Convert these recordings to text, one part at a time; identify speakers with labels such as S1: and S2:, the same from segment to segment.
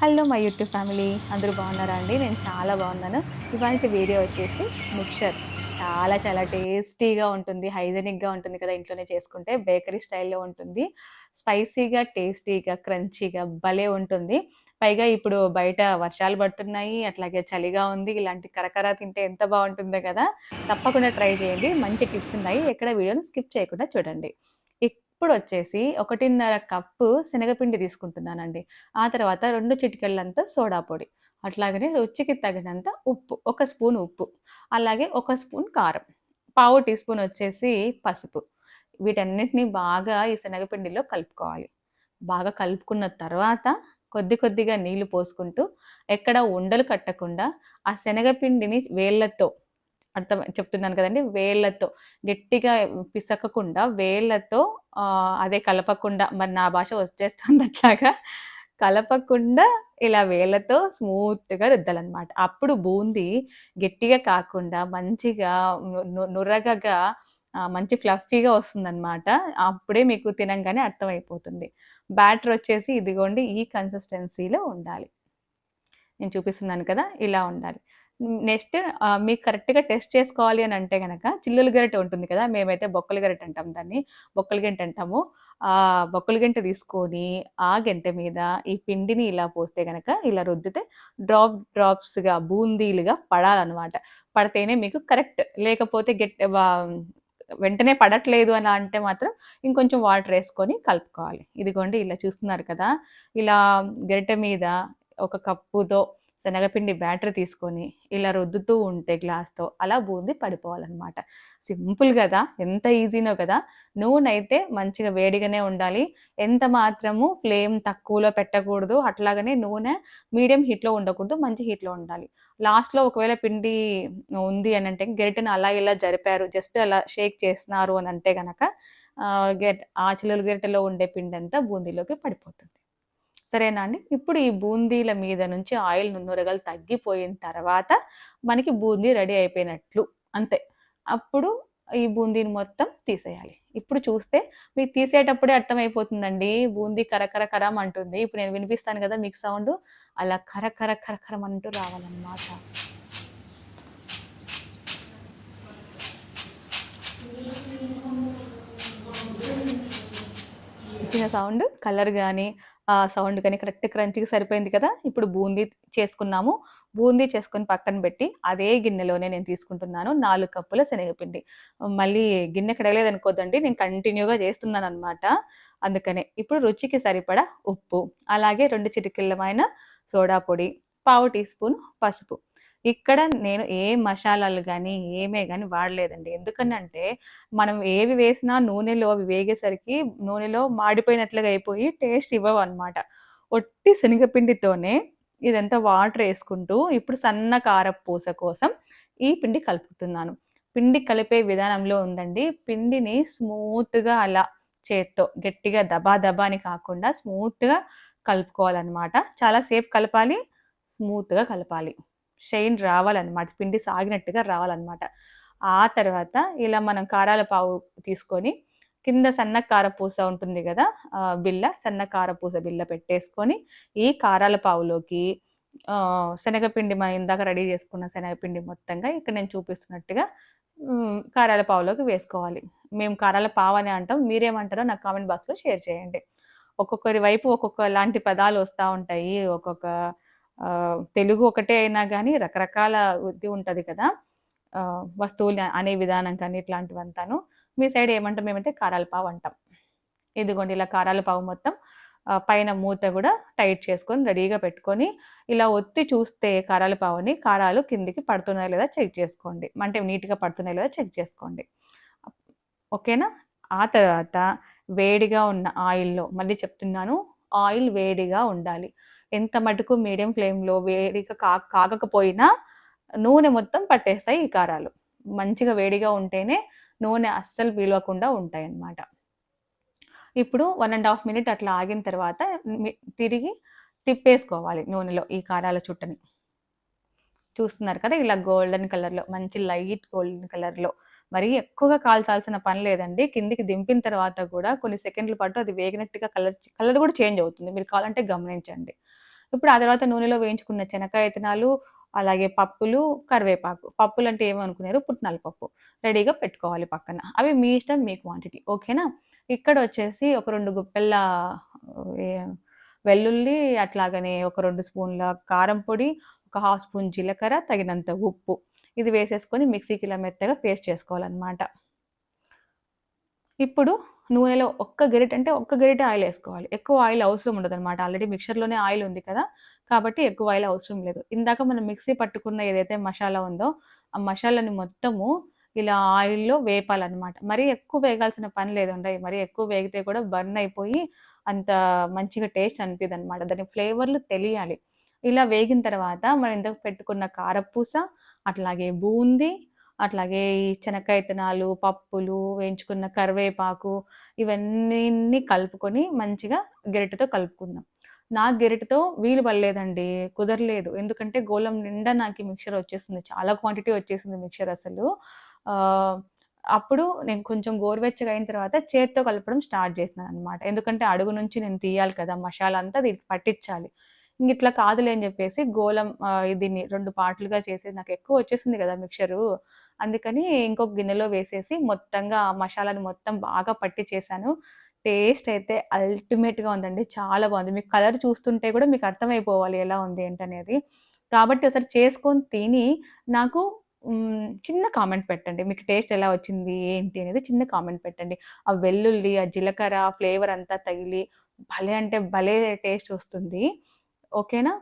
S1: Hello my YouTube family అందరూ బాగున్నారా అండి? నేను చాలా బాగున్నాను. ఇవాళ వీడియో వచ్చేసి మిక్చర్. చాలా చాలా టేస్టీగా ఉంటుంది హైజెనిక్గా ఉంటుంది కదా ఇంట్లోనే చేసుకుంటే. బేకరీ స్టైల్లో ఉంటుంది. స్పైసీగా టేస్టీగా క్రంచీగా భలే ఉంటుంది. పైగా ఇప్పుడు బయట వర్షాలు పడుతున్నాయి అట్లాగే చలిగా ఉంది ఇలాంటి కరకర తింటే ఎంత బాగుంటుందో కదా. తప్పకుండా ట్రై చేయండి. మంచి టిప్స్ ఉన్నాయి. ఎక్కడ వీడియోని స్కిప్ చేయకుండా చూడండి. ఇప్పుడు వచ్చేసి ఒకటిన్నర కప్పు శనగపిండి తీసుకుంటున్నానండి. ఆ తర్వాత రెండు చిటికెళ్ళంత సోడా పొడి అట్లాగనే రుచికి తగినంత ఉప్పు ఒక స్పూన్ ఉప్పు అలాగే ఒక స్పూన్ కారం పావు టీ స్పూన్ వచ్చేసి పసుపు. వీటన్నిటిని బాగా ఈ శనగపిండిలో కలుపుకోవాలి. బాగా కలుపుకున్న తర్వాత కొద్ది కొద్దిగా నీళ్ళు పోసుకుంటూ ఎక్కడ ఉండలు కట్టకుండా ఆ శనగపిండిని వేళ్ళతో అర్థం చెప్తున్నాను కదండి. వేళ్ళతో గట్టిగా పిసకకుండా వేళ్ళతో అదే కలపకుండా మరి నా భాష వచ్చేస్తుంది అట్లాగా. కలపకుండా ఇలా వేళ్ళతో స్మూత్గా రుద్దాలన్నమాట. అప్పుడు బూందీ గట్టిగా కాకుండా మంచిగా నురగగా మంచి ఫ్లఫీగా వస్తుందన్నమాట. అప్పుడే మీకు తినంగానే అర్థమైపోతుంది. బ్యాటర్ వచ్చేసి ఇదిగోండి ఈ కన్సిస్టెన్సీలో ఉండాలి. నేను చూపిస్తున్నాను కదా ఇలా ఉండాలి. నెక్స్ట్ మీకు కరెక్ట్‌గా టెస్ట్ చేసుకోవాలి అని అంటే కనుక చిల్లుల గరిటె ఉంటుంది కదా! మేమైతే బొక్కల గరిటె అంటాం దాన్ని. బొక్కల గంటె అంటాము. ఆ బొక్కల గంటె తీసుకొని, ఆ గంటె మీద ఈ పిండిని ఇలా పోస్తే కనుక ఇలా రుద్దితే డ్రాప్ డ్రాప్స్‌గా బూందీలుగా పడాలన్నమాట పడితేనే మీకు కరెక్ట్. లేకపోతే గెట్ వెంటనే పడట్లేదు అని అంటే మాత్రం ఇంకొంచెం వాటర్ వేసుకొని కలుపుకోవాలి. ఇదిగోండి ఇలా చూస్తున్నారు కదా! ఇలా గరిటె మీద ఒక కప్పుతో శనగపిండి బ్యాటర్ తీసుకొని ఇలా రుద్దుతూ ఉంటే గ్లాస్తో అలా బూంది పడిపోవాలన్నమాట. సింపుల్ కదా ఎంత ఈజీనో కదా. నూనె అయితే మంచిగా వేడిగానే ఉండాలి. ఎంత మాత్రము ఫ్లేమ్ తక్కువలో పెట్టకూడదు. అట్లాగనే నూనె మీడియం హీట్లో ఉండకూడదు మంచి హీట్లో ఉండాలి. లాస్ట్లో ఒకవేళ పిండి ఉంది అని అంటే గెరిటను అలా ఇలా జరిపారు జస్ట్ అలా షేక్ చేస్తున్నారు అని అంటే కనుక గెట్ ఆ చిల్లులు గెరిటలో ఉండే పిండి అంతా బూందీలోకి పడిపోతుంది. సరేనా అండి? ఇప్పుడు ఈ బూందీల మీద నుంచి ఆయిల్ నున్నూరగలు తగ్గిపోయిన తర్వాత మనకి బూందీ రెడీ అయిపోయినట్లు. అంతే. అప్పుడు ఈ బూందీని మొత్తం తీసేయాలి. ఇప్పుడు చూస్తే మీకు తీసేటప్పుడే అర్థమైపోతుందండి. బూందీ కరకర కరం అంటుంది. ఇప్పుడు నేను వినిపిస్తాను కదా మీకు సౌండ్. అలా కరకర కరకరం అంటూ రావాలన్నమాట. ఇచ్చిన సౌండ్? కలర్ కానీ సౌండ్ కానీ కరెక్ట్ క్రంచికి సరిపోయింది కదా? ఇప్పుడు బూందీ చేసుకున్నాము. బూందీ చేసుకొని పక్కన పెట్టి అదే గిన్నెలోనే నేను తీసుకుంటున్నాను. నాలుగు కప్పుల శనగపిండి. మళ్ళీ గిన్నె కడగలేదు అనుకోదండి నేను కంటిన్యూగా చేస్తున్నాను అనమాట అందుకనే ఇప్పుడు రుచికి సరిపడా ఉప్పు అలాగే రెండు చిటికిళ్ళమైన సోడా పొడి పావు టీ స్పూన్ పసుపు. ఇక్కడ నేను ఏ మసాలాలు కానీ ఏమే కానీ వాడలేదండి. ఎందుకనంటే మనం ఏవి వేసినా నూనెలో అవి వేగేసరికి నూనెలో మాడిపోయినట్లుగా అయిపోయి టేస్ట్ ఇవ్వవు అనమాట ఒట్టి శనగపిండితోనే ఇదంతా వాటర్ వేసుకుంటూ ఇప్పుడు సన్న కారపూస కోసం ఈ పిండి కలుపుతున్నాను. పిండి కలిపే విధానంలో ఉందండి. పిండిని స్మూత్గా అలా చేత్తో గట్టిగా దబా దబా అని కాకుండా స్మూత్గా కలుపుకోవాలన్నమాట. చాలాసేపు కలపాలి స్మూత్గా కలపాలి. షైన్ రావాలన్నమాట పిండి సాగినట్టుగా రావాలన్నమాట. ఆ తర్వాత ఇలా మనం కారాల పావు తీసుకొని కింద సన్న కారపూస ఉంటుంది కదా బిల్ల సన్న కారపూస బిల్ల పెట్టేసుకొని ఈ కారాల పావులోకి శనగపిండి మా ఇందాక రెడీ చేసుకున్న శనగపిండి మొత్తంగా ఇక్కడ నేను చూపిస్తున్నట్టుగా కారాల పావులోకి వేసుకోవాలి. మేము కారాల పావు అని అంటాం మీరేమంటారో నాకు కామెంట్ బాక్స్లో షేర్ చేయండి. ఒక్కొక్కరి వైపు ఒక్కొక్క లాంటి పదాలు వస్తూ ఉంటాయి ఒక్కొక్క తెలుగు ఒకటే అయినా కానీ రకరకాల ఇది ఉంటుంది కదా. వస్తువులు అనే విధానం కానీ ఇట్లాంటివంతాను. మీ సైడ్ ఏమంటాం? మేమైతే కారాల పావు అంటాం. ఇదిగోండి ఇలా కారాల పావు మొత్తం పైన మూత కూడా టైట్ చేసుకొని రెడీగా పెట్టుకొని ఇలా ఒత్తి చూస్తే కారాల పావుని కారాలు కిందికి పడుతున్నాయి లేదా చెక్ చేసుకోండి. అంటే నీట్గా పడుతున్నాయి లేదా చెక్ చేసుకోండి. ఓకేనా? ఆ తర్వాత వేడిగా ఉన్న ఆయిల్లో మళ్ళీ చెప్తున్నాను ఆయిల్ వేడిగా ఉండాలి. ఎంత మటుకు మీడియం ఫ్లేమ్లో వేడిగా కా కాగకపోయినా నూనె మొత్తం పట్టేస్తాయి ఈ కారాలు. మంచిగా వేడిగా ఉంటేనే నూనె అస్సలు పీలవకుండా ఉంటాయి అన్నమాట ఇప్పుడు వన్ అండ్ హాఫ్ మినిట్ అట్లా ఆగిన తర్వాత తిరిగి తిప్పేసుకోవాలి నూనెలో ఈ కారాల చుట్టని. చూస్తున్నారు కదా ఇలా గోల్డెన్ కలర్లో మంచి లైట్ గోల్డెన్ కలర్లో. మరి ఎక్కువగా కాల్చాల్సిన పని లేదండి. కిందికి దింపిన తర్వాత కూడా కొన్ని సెకండ్ల పాటు అది వేగినట్టుగా కలర్ కలర్ కూడా చేంజ్ అవుతుంది. మీరు కావాలంటే గమనించండి. ఇప్పుడు ఆ తర్వాత నూనెలో వేయించుకున్న శనక్కాయ విత్తనాలు, అలాగే పప్పులు, కరివేపాకు. పప్పులు అంటే ఏమనుకున్నారు పుట్నాల పప్పు. రెడీగా పెట్టుకోవాలి పక్కన. అవి మీ ఇష్టం, మీ క్వాంటిటీ. ఓకేనా? ఇక్కడ వచ్చేసి ఒక రెండు గుప్పెళ్ళ వెల్లుల్లి, అట్లాగనే ఒక రెండు స్పూన్ల కారం పొడి, ఒక హాఫ్ స్పూన్ జీలకర్ర, తగినంత ఉప్పు. ఇది వేసేసుకొని మిక్సీకి ఇలా మెత్తగా పేస్ట్ చేసుకోవాలనమాట. ఇప్పుడు నూనెలో ఒక్క గరిటె అంటే ఒక్క గరిటె ఆయిల్ వేసుకోవాలి ఎక్కువ ఆయిల్ అవసరం ఉండదనమాట. ఆల్రెడీ మిక్సర్‌లోనే ఆయిల్ ఉంది కదా! కాబట్టి ఎక్కువ ఆయిల్ అవసరం లేదు. ఇందాక మనం మిక్సీ పట్టుకున్న ఏదైతే మసాలా ఉందో, ఆ మసాలాని మొత్తము ఇలా ఆయిల్‌లో వేపాలన్నమాట మరి ఎక్కువ వేగాల్సిన పని లేదండి. మరి ఎక్కువ వేగితే కూడా బర్న్ అయిపోయి అంత మంచిగా టేస్ట్ అనిపియదనమాట. దాని ఫ్లేవర్‌లు తెలియాలి. ఇలా వేగిన తర్వాత మనం ఇంతకు పెట్టుకున్న కారపూస, అట్లాగే బూందీ, అట్లాగే ఈ శనక్కాయ ఇత్తనాలు, పప్పులు, వేయించుకున్న కరివేపాకు ఇవన్నీ కలుపుకొని మంచిగా గెరిటతో కలుపుకుందాం. నా గెరిటతో వీలు పడలేదండి. కుదరలేదు. ఎందుకంటే గోళం నిండా నాకు మిక్చర్ వచ్చేసింది. చాలా క్వాంటిటీ వచ్చేసింది మిక్సర్ అసలు. అప్పుడు నేను కొంచెం గోరువెచ్చగా అయిన తర్వాత చేత్తో కలపడం స్టార్ట్ చేసినాననమాట. ఎందుకంటే అడుగు నుంచి నేను తీయాలి కదా! మసాలా అంతా దీనికి పట్టించాలి. ఇంగిట్లా కాదులే అని చెప్పేసి గోళం దీన్ని రెండు పార్ట్‌లుగా చేసి నాకెక్కువ వచ్చేసింది కదా మిక్చరు అందుకని ఇంకొక గిన్నెలో వేసేసి మొత్తంగా మసాలాని మొత్తం బాగా పట్టి చేశాను టేస్ట్ అయితే అల్టిమేట్‌గా ఉందండి. చాలా బాగుంది మీకు కలర్ చూస్తుంటే కూడా మీకు అర్థమైపోవాలి ఎలా ఉంది ఏంటనేది. కాబట్టి ఒకసారి చేసుకొని తిని నాకు చిన్న కామెంట్ పెట్టండి. మీకు టేస్ట్ ఎలా వచ్చింది? ఏంటి? అనేది చిన్న కామెంట్ పెట్టండి. ఆ వెల్లుల్లి, ఆ జీలకర్ర ఫ్లేవర్ అంతా తగిలి భలే అంటే భలే టేస్ట్ వస్తుంది. ఓకేనా?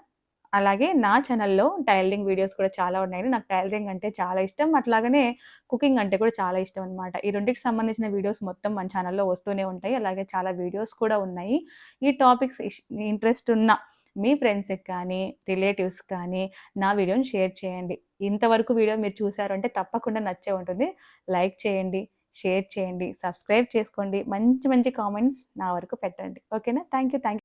S1: అలాగే నా ఛానల్లో టైలరింగ్ వీడియోస్ కూడా చాలా ఉన్నాయి నాకు టైలరింగ్ అంటే చాలా ఇష్టం. అట్లాగనే కుకింగ్ అంటే కూడా చాలా ఇష్టం అనమాట. ఈ రెండింటికి సంబంధించిన వీడియోస్ మొత్తం మన ఛానల్లో వస్తూనే ఉంటాయి. అలాగే చాలా వీడియోస్ కూడా ఉన్నాయి. ఈ టాపిక్స్ ఇష్ ఇంట్రెస్ట్ ఉన్న మీ ఫ్రెండ్స్‌కి కానీ, రిలేటివ్స్ కానీ నా వీడియోని షేర్ చేయండి. ఇంతవరకు వీడియో మీరు చూసారు అంటే తప్పకుండా నచ్చే ఉంటుంది. లైక్ చేయండి, షేర్ చేయండి, సబ్స్క్రైబ్ చేసుకోండి. మంచి మంచి కామెంట్స్ నా వరకు పెట్టండి. ఓకేనా? Thank you. థాంక్